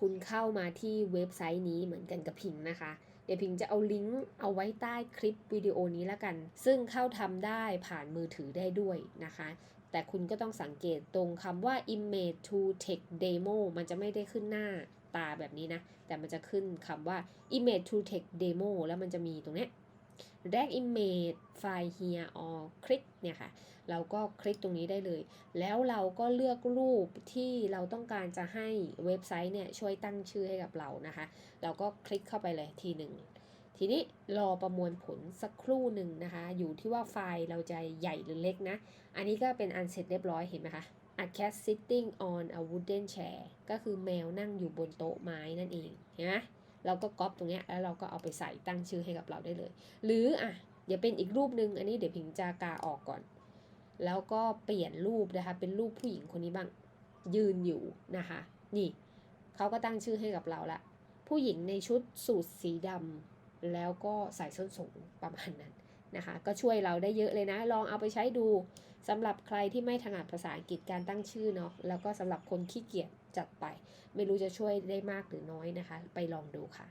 คุณเข้ามาที่เว็บไซต์นี้เหมือนกันกับพิงนะคะ เดี๋ยวพิงจะเอาลิงก์เอาไว้ใต้คลิปวิดีโอนี้แล้วกัน ซึ่งเข้าทำได้ผ่านมือถือได้ด้วยนะคะ แต่คุณก็ต้องสังเกตตรงคำว่า image to text demo มันจะไม่ได้ขึ้นหน้าตาแบบนี้นะ แต่มันจะขึ้นคำว่า image to text demo แล้วมันจะมีตรงเนี้ย drag image file here or click เนี่ยค่ะ เราก็คลิกตรงนี้ได้เลย แล้วเราก็เลือกรูปที่เราต้องการจะให้เว็บไซต์เนี่ยช่วยตั้งชื่อให้กับเรานะคะ เราก็คลิกเข้าไปเลยทีหนึ่งทีนี้รอประมวลผลสักครู่หนึ่งนะคะ อยู่ที่ว่าไฟล์เราจะใหญ่หรือเล็กนะ อันนี้ก็เป็นอันเสร็จเรียบร้อยเห็นไหมคะ A cat sitting on a wooden chair ก็คือแมวนั่งอยู่บนโต๊ะไม้นั่นเองเห็นไหม เราก็ก๊อปตรงนี้แล้วเราก็เอาไปใส่ตั้งชื่อให้กับเราได้เลย หรืออะเดี๋ยวเป็นอีกรูปหนึ่งอันนี้เดี๋ยวพิงจะกาออกก่อน แล้วก็เปลี่ยนรูปนะคะเป็นรูปผู้หญิงคนนี้บ้างยืนอยู่นะคะ นี่เขาก็ตั้งชื่อให้กับเราละผู้หญิงในชุดสูทสีดำแล้วก็ใส่ส้นสูงประมาณนั้น นะคะ ก็ช่วยเราได้เยอะเลยนะ ลองเอาไปใช้ดูสำหรับใครที่ไม่ถนัดภาษาอังกฤษการตั้งชื่อเนาะแล้วก็สำหรับคนขี้เกียจจัดไป ไม่รู้จะช่วยได้มากหรือน้อยนะคะ ไปลองดูค่ะ